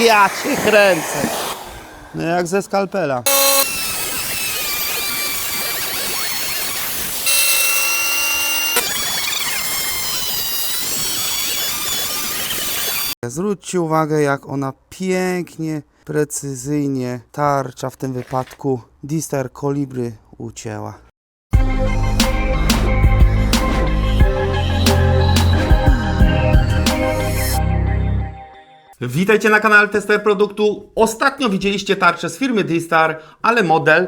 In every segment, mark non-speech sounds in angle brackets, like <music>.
Ja cię kręcę. No jak ze skalpela. Zwróćcie uwagę, jak ona pięknie, precyzyjnie tarcza w tym wypadku Distar Kolibry ucięła. Witajcie na kanale Tester Produktu. Ostatnio widzieliście tarczę z firmy D-Star, ale model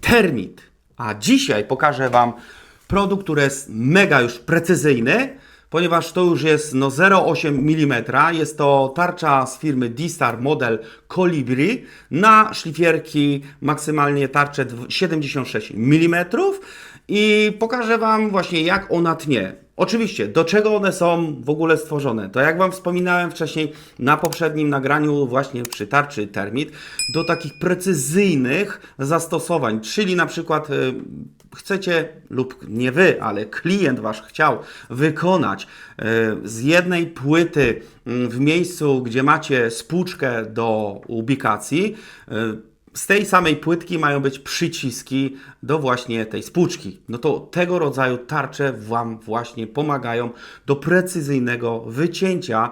Termit. A dzisiaj pokażę Wam produkt, który jest mega już precyzyjny, ponieważ to już jest no 0,8 mm. Jest to tarcza z firmy D-Star model Colibri na szlifierki maksymalnie tarczę dw- 76 mm i pokażę Wam właśnie jak ona tnie. Oczywiście, do czego one są w ogóle stworzone? To jak Wam wspominałem wcześniej na poprzednim nagraniu właśnie przy tarczy termit, do takich precyzyjnych zastosowań, czyli na przykład y, chcecie lub nie Wy, ale klient Wasz chciał wykonać y, z jednej płyty y, w miejscu, gdzie macie spłuczkę do ubikacji, y, z tej samej płytki mają być przyciski do właśnie tej spłuczki. No to tego rodzaju tarcze Wam właśnie pomagają do precyzyjnego wycięcia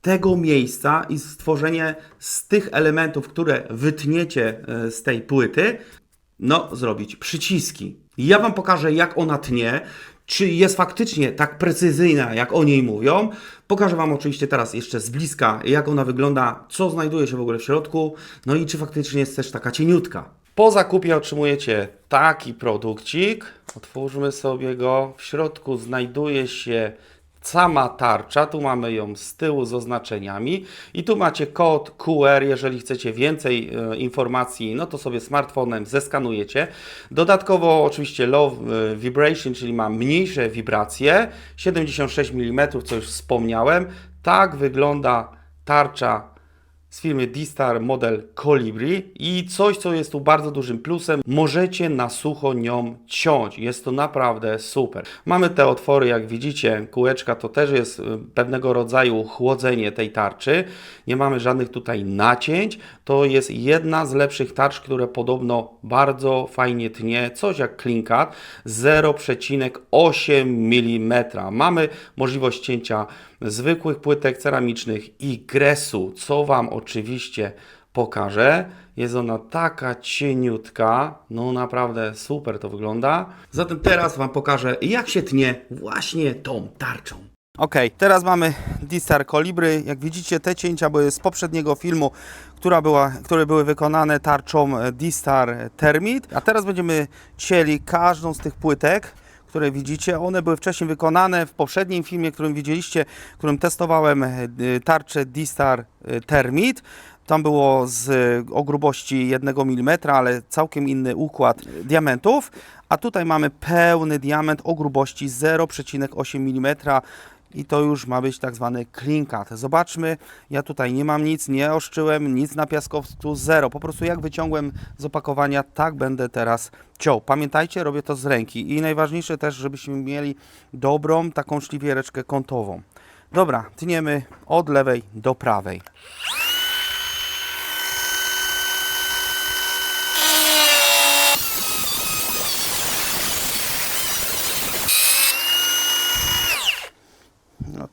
tego miejsca i stworzenie z tych elementów, które wytniecie e, z tej płyty, no, zrobić przyciski. Ja Wam pokażę, jak ona tnie, czy jest faktycznie tak precyzyjna, jak o niej mówią. Pokażę Wam oczywiście teraz jeszcze z bliska, jak ona wygląda, co znajduje się w ogóle w środku, no i czy faktycznie jest też taka cieniutka. Po zakupie otrzymujecie taki produkcik. Otwórzmy sobie go. W środku znajduje się sama tarcza, tu mamy ją z tyłu z oznaczeniami i tu macie kod QR, jeżeli chcecie więcej e, informacji, no to sobie smartfonem zeskanujecie. Dodatkowo oczywiście low e, vibration, czyli ma mniejsze wibracje, 76 mm, co już wspomniałem. Tak wygląda tarcza z firmy D-Star model Colibri i coś, co jest tu bardzo dużym plusem, możecie na sucho nią ciąć. Jest to naprawdę super. Mamy te otwory, jak widzicie, kółeczka to też jest y, pewnego rodzaju chłodzenie tej tarczy. Nie mamy żadnych tutaj nacięć. To jest jedna z lepszych tarcz, które podobno bardzo fajnie tnie, coś jak klinkat, 0,8 mm. Mamy możliwość cięcia zwykłych płytek ceramicznych i gresu, co Wam oczywiście pokażę. Jest ona taka cieniutka, no naprawdę super to wygląda. Zatem teraz Wam pokażę, jak się tnie właśnie tą tarczą. Ok, teraz mamy D-Star Kolibry. Jak widzicie, te cięcia były z poprzedniego filmu, która była, które były wykonane tarczą D-Star Termit. A teraz będziemy cięli każdą z tych płytek, które widzicie. One były wcześniej wykonane w poprzednim filmie, którym widzieliście, którym testowałem e, tarczę D-Star e, Termit. Tam było z o grubości 1 mm, ale całkiem inny układ diamentów. A tutaj mamy pełny diament o grubości 0,8 mm i to już ma być tak zwany clean cut. Zobaczmy, ja tutaj nie mam nic, nie oszczyłem, nic na piaskowcu, zero. Po prostu jak wyciągłem z opakowania, tak będę teraz ciął. Pamiętajcie, robię to z ręki i najważniejsze też, żebyśmy mieli dobrą taką szliwiereczkę kątową. Dobra, tniemy od lewej do prawej.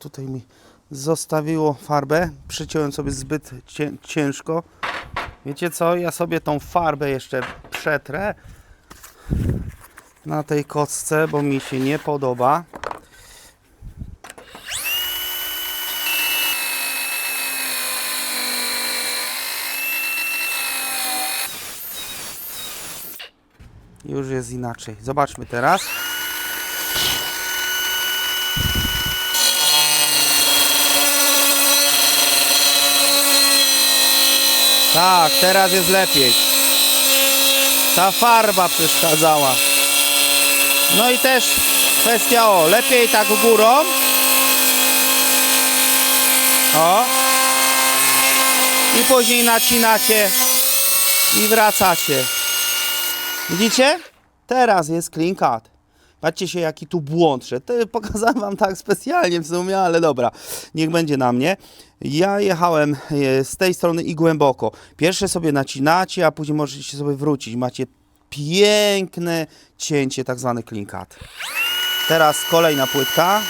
Tutaj mi zostawiło farbę. Przyciąłem sobie zbyt cię, ciężko. Wiecie co? Ja sobie tą farbę jeszcze przetrę na tej kostce, bo mi się nie podoba. Już jest inaczej. Zobaczmy teraz. Tak, teraz jest lepiej. Ta farba przeszkadzała. No i też kwestia o, lepiej tak górą. O. I później nacinacie i wracacie. Widzicie? Teraz jest clean cut. Patrzcie się, jaki tu błąd. To pokazałem wam tak specjalnie w sumie, ale dobra, niech będzie na mnie. Ja jechałem e, z tej strony i głęboko. Pierwsze sobie nacinacie, a później możecie sobie wrócić. Macie piękne cięcie, tak zwany cut. Teraz kolejna płytka.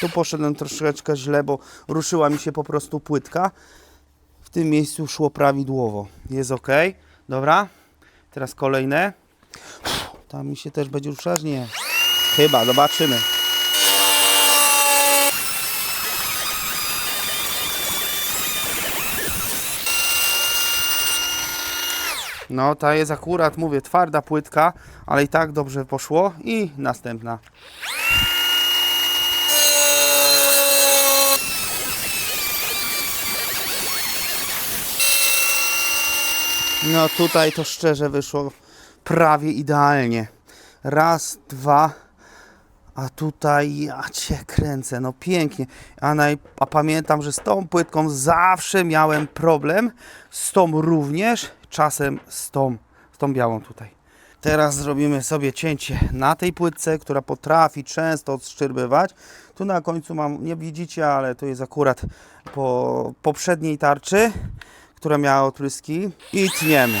Tu poszedłem troszeczkę źle, bo ruszyła mi się po prostu płytka. Tym miejscu szło prawidłowo. Jest ok. Dobra. Teraz kolejne. Tam mi się też będzie ruszać? Nie. Chyba, zobaczymy. No, ta jest akurat, mówię, twarda płytka, ale i tak dobrze poszło. I następna. No tutaj to szczerze wyszło prawie idealnie. Raz, dwa, a tutaj ja cię kręcę, no pięknie. A, naj, a pamiętam, że z tą płytką zawsze miałem problem, z tą również, czasem z tą, z tą białą tutaj. Teraz zrobimy sobie cięcie na tej płytce, która potrafi często odszczerbywać. Tu na końcu mam, nie widzicie, ale to jest akurat po poprzedniej tarczy, która miała odpryski i tniemy.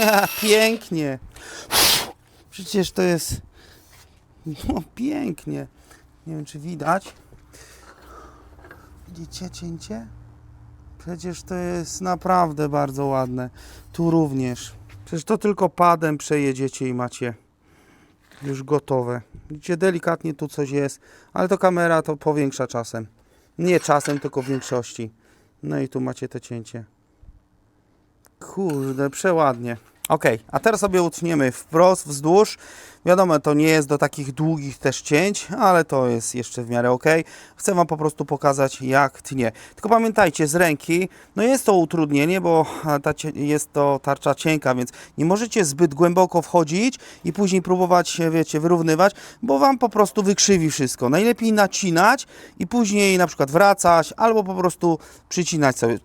<laughs> Pięknie. Przecież to jest no, pięknie. Nie wiem, czy widać. Widzicie cięcie? Przecież to jest naprawdę bardzo ładne. Tu również. Przecież to tylko padem przejedziecie i macie już gotowe. Widzicie, delikatnie tu coś jest, ale to kamera to powiększa czasem. Nie czasem, tylko w większości. No i tu macie to cięcie. Kurde, przeładnie. Ok, a teraz sobie utniemy wprost, wzdłuż. Wiadomo, to nie jest do takich długich też cięć, ale to jest jeszcze w miarę ok. Chcę Wam po prostu pokazać, jak tnie. Tylko pamiętajcie, z ręki, no jest to utrudnienie, bo ta, cie- jest to tarcza cienka, więc nie możecie zbyt głęboko wchodzić i później próbować wiecie, wyrównywać, bo Wam po prostu wykrzywi wszystko. Najlepiej nacinać i później na przykład wracać, albo po prostu przycinać sobie.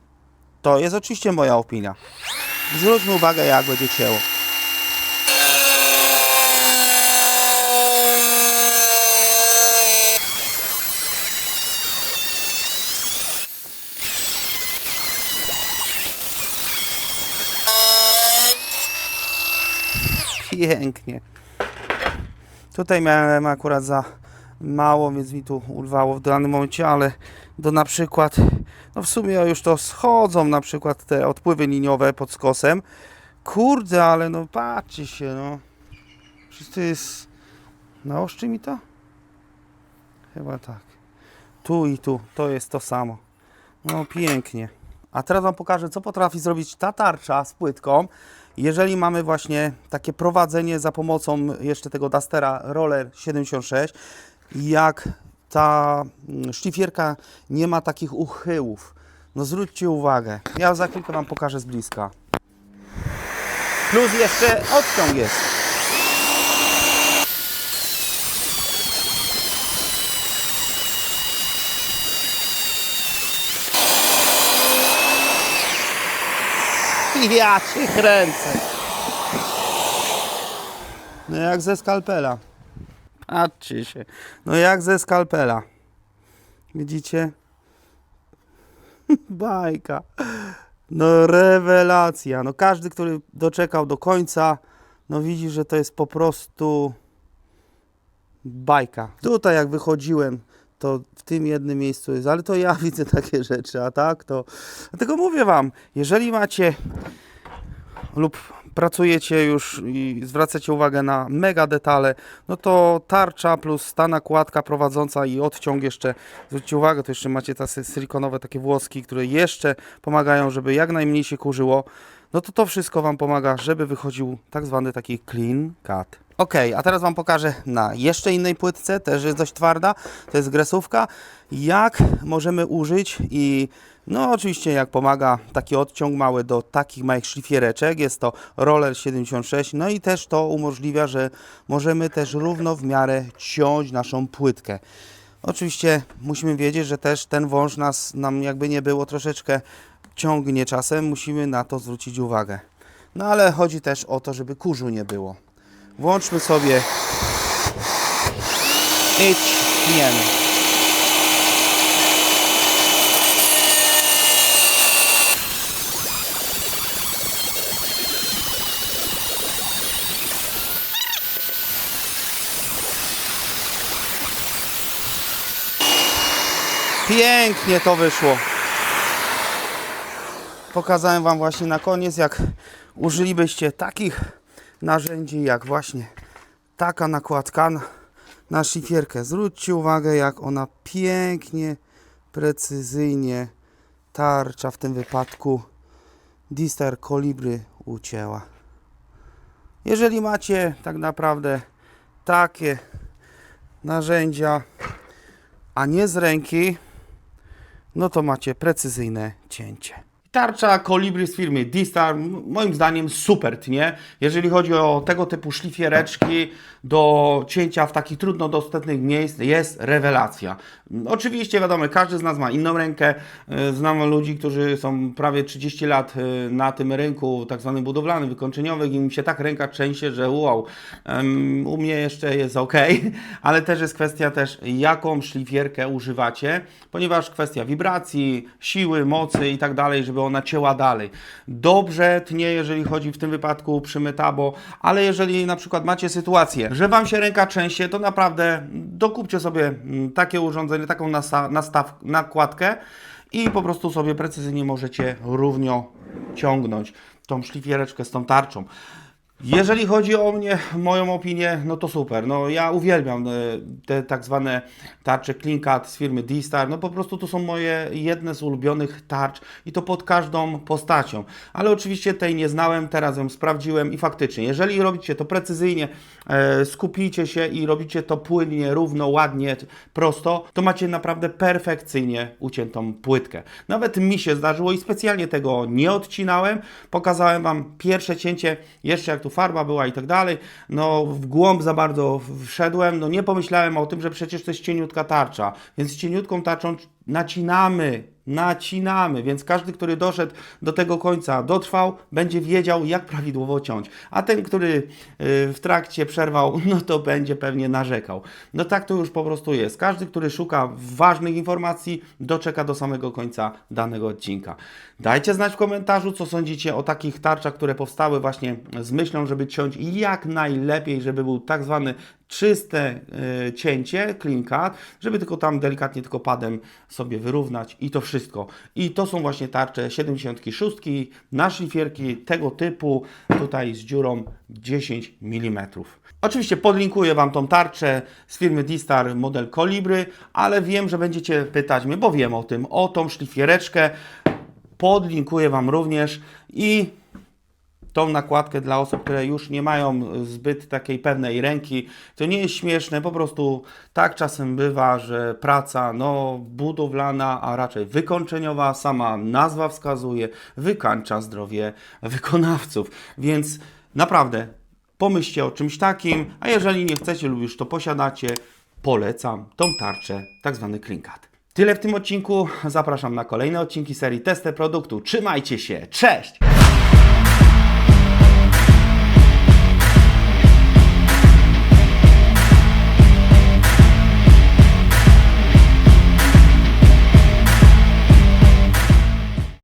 To jest oczywiście moja opinia. Zwróćmy uwagę, jak będzie cięło. Pięknie. Tutaj miałem akurat za mało, więc mi tu urwało w danym momencie, ale do na przykład, no w sumie już to schodzą na przykład te odpływy liniowe pod skosem. Kurde, ale no patrzcie się, no. Przecież to jest... Naoszczy mi to? Chyba tak. Tu i tu, to jest to samo. No pięknie. A teraz Wam pokażę, co potrafi zrobić ta tarcza z płytką, jeżeli mamy właśnie takie prowadzenie za pomocą jeszcze tego Dustera Roller 76, jak ta mm, szlifierka nie ma takich uchyłów. No zwróćcie uwagę. Ja za chwilkę Wam pokażę z bliska. Plus jeszcze odciąg jest. Ja się kręcę. No jak ze skalpela. Patrzcie się. No jak ze skalpela. Widzicie? <laughs> Bajka. No rewelacja. No każdy, który doczekał do końca, no widzi, że to jest po prostu bajka. Tutaj jak wychodziłem, to w tym jednym miejscu jest, ale to ja <laughs> widzę takie rzeczy, a tak to... Dlatego mówię Wam, jeżeli macie lub pracujecie już i zwracacie uwagę na mega detale, no to tarcza plus ta nakładka prowadząca i odciąg jeszcze, zwróćcie uwagę, to jeszcze macie te silikonowe takie włoski, które jeszcze pomagają, żeby jak najmniej się kurzyło. No to to wszystko Wam pomaga, żeby wychodził tak zwany taki clean cut. Ok, a teraz Wam pokażę na jeszcze innej płytce, też jest dość twarda, to jest gresówka, jak możemy użyć i no oczywiście jak pomaga taki odciąg mały do takich małych szlifiereczek, jest to roller 76, no i też to umożliwia, że możemy też równo w miarę ciąć naszą płytkę. Oczywiście musimy wiedzieć, że też ten wąż nas, nam jakby nie było troszeczkę ciągnie czasem, musimy na to zwrócić uwagę. No ale chodzi też o to, żeby kurzu nie było. Włączmy sobie i. Pięknie to wyszło. Pokazałem Wam właśnie na koniec, jak użylibyście takich narzędzi, jak właśnie taka nakładka na, na szlifierkę. Zwróćcie uwagę, jak ona pięknie, precyzyjnie tarcza w tym wypadku Distar Kolibry ucięła. Jeżeli macie tak naprawdę takie narzędzia, a nie z ręki, no to macie precyzyjne cięcie. Tarcza Kolibry z firmy D-Star m- moim zdaniem super tnie. Jeżeli chodzi o tego typu szlifiereczki do cięcia w takich trudno dostępnych miejsc jest rewelacja. Oczywiście wiadomo, każdy z nas ma inną rękę. E, Znam ludzi, którzy są prawie 30 lat e, na tym rynku tak zwanym budowlanym, wykończeniowym i im się tak ręka trzęsie, że wow. U mnie jeszcze jest ok, <laughs> ale też jest kwestia też jaką szlifierkę używacie, ponieważ kwestia wibracji, siły, mocy i tak dalej, żeby ona cięła dalej. Dobrze tnie, jeżeli chodzi w tym wypadku przy metabo, ale jeżeli na przykład macie sytuację, że Wam się ręka trzęsie, to naprawdę dokupcie sobie mm, takie urządzenie, taką nasa- nastaw, nakładkę i po prostu sobie precyzyjnie możecie równo ciągnąć tą szlifiereczkę z tą tarczą. Jeżeli chodzi o mnie, moją opinię, no to super. No ja uwielbiam e, te tak zwane tarcze Cut z firmy D-Star. No po prostu to są moje jedne z ulubionych tarcz i to pod każdą postacią. Ale oczywiście tej nie znałem, teraz ją sprawdziłem i faktycznie, jeżeli robicie to precyzyjnie, e, skupicie się i robicie to płynnie, równo, ładnie, prosto, to macie naprawdę perfekcyjnie uciętą płytkę. Nawet mi się zdarzyło i specjalnie tego nie odcinałem. Pokazałem Wam pierwsze cięcie, jeszcze jak tu farba była i tak dalej. No w głąb za bardzo wszedłem, no nie pomyślałem o tym, że przecież to jest cieniutka tarcza, więc cieniutką tarczą nacinamy, nacinamy, więc każdy, który doszedł do tego końca, dotrwał, będzie wiedział, jak prawidłowo ciąć. A ten, który y, w trakcie przerwał, <laughs> no to będzie pewnie narzekał. No tak to już po prostu jest. Każdy, który szuka ważnych informacji, doczeka do samego końca danego odcinka. Dajcie znać w komentarzu, co sądzicie o takich tarczach, które powstały właśnie z myślą, żeby ciąć jak najlepiej, żeby był tak zwany czyste y, cięcie, clean cut, żeby tylko tam delikatnie tylko padem sobie wyrównać i to wszystko. I to są właśnie tarcze 76 na szlifierki tego typu, tutaj z dziurą 10 mm. Oczywiście podlinkuję Wam tą tarczę z firmy D-Star model Kolibry, ale wiem, że będziecie pytać mnie, bo wiem o tym, o tą szlifiereczkę. Podlinkuję Wam również i tą nakładkę dla osób, które już nie mają zbyt takiej pewnej ręki. To nie jest śmieszne, po prostu tak czasem bywa, że praca no, budowlana, a raczej wykończeniowa, sama nazwa wskazuje, wykańcza zdrowie wykonawców. Więc naprawdę pomyślcie o czymś takim, a jeżeli nie chcecie lub już to posiadacie, polecam tą tarczę, tak zwany cut. Tyle w tym odcinku. Zapraszam na kolejne odcinki serii Testy Produktu. Trzymajcie się. Cześć!